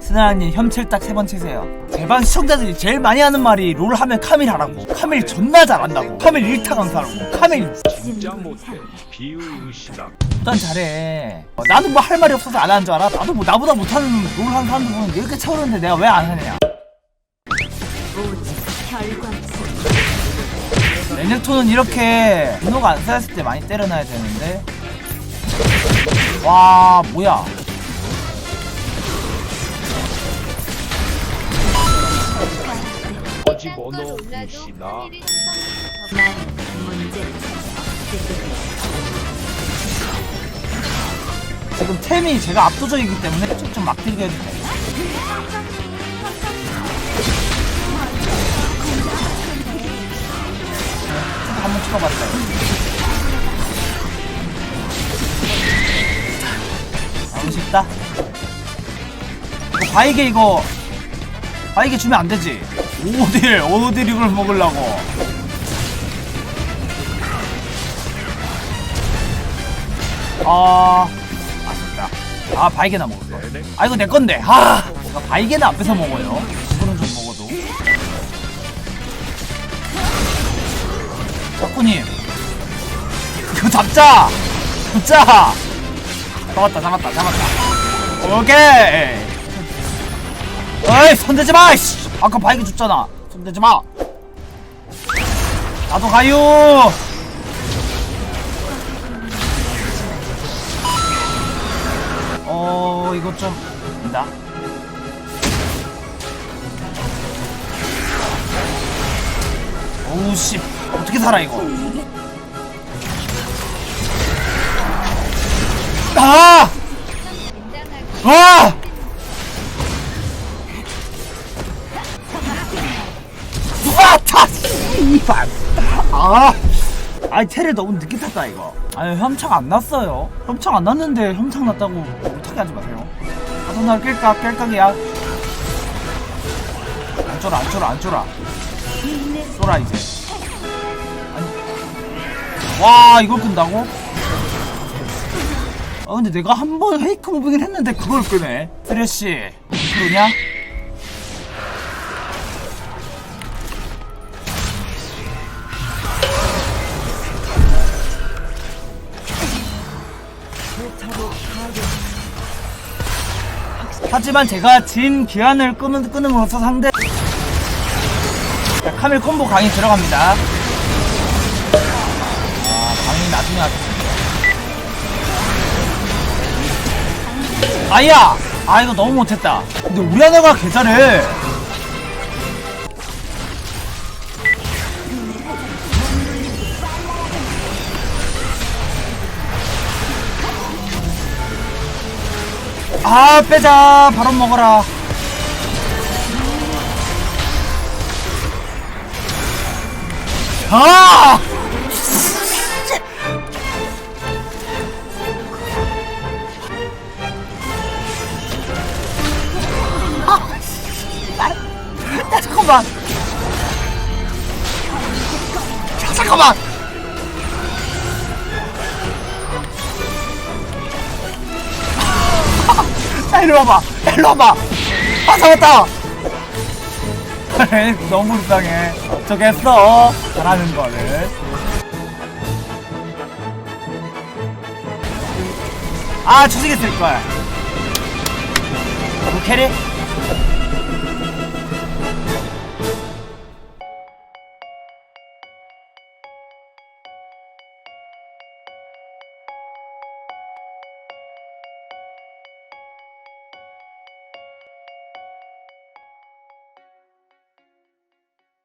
스나님 혐칠 딱 세 번 치세요. 대반 시청자들이 제일 많이 하는 말이 롤 하면 카밀 하라고. 카밀 존나 잘한다고. 카밀 1타 강사라고. 카밀. 진짜 못해. 비의시다. 일단 잘해. 어, 나도 뭐할 말이 없어서 안 하는 줄 알아? 나도 뭐 나보다 못하는 롤 하는 사람들 보면 이렇게 차오르는데 내가 왜 안 하냐? 레넥톤은 이렇게 분노가 안 쌓였을 때 많이 때려놔야 되는데. 와 뭐야 모노 이시다 지금 템이 제가 압도적이기 때문에 좀, 좀 막히게 해도 돼 한번 찍어봤어요. 너무 쉽다. 이거 바이게 이거 바이게 주면 안 되지 오딜 오딜 이걸 먹으려고. 아 아쉽다. 아 바이게나 먹을 거. 아 이거 내 건데. 아 뭔가 바이게나 앞에서 먹어요. 이거는 좀 먹어도. 덕구님. 이거 잡자! 잡자! 잡았다 잡았다 잡았다. 오케이 어이 손대지 마 씨. 아까 바이게 줬잖아 손대지 마 나도 가요 어 이거 좀 된다 오우 씨 어떻게 살아 이거 아! 아! 씨발 아. 아이 테레 너무 늦게 탔다 이거. 아니 협창 안 났어요. 협창 안 났는데 협창 났다고 못하게 하지 마세요. 아도날 깰까? 깰깍이야? 안 쫄아 안 쫄아 안 쫄아. 쫄아 이제. 아니. 와 이걸 끈다고? 아 근데 내가 한 번 헤이크 무빙을 했는데 그걸 끄네. 쓰레쉬. 그러냐? 하지만 제가 진 기한을 끄는, 끊음으로써 상대 자, 카밀 콤보 강의 들어갑니다. 아 강의 나중에 하겠습니다. 아야! 아 이거 너무 못했다. 근데 우리 하나가 개 잘해 아 빼자. 바로 먹어라. 아! 야 잠깐만. 야 잠깐만 야 이리 와봐. 이리 와봐. 아 잡았다. 너무 불쌍해. 어쩌겠어 잘하는 거를. 아 주식이 쓸 거야. 뭐 캐리?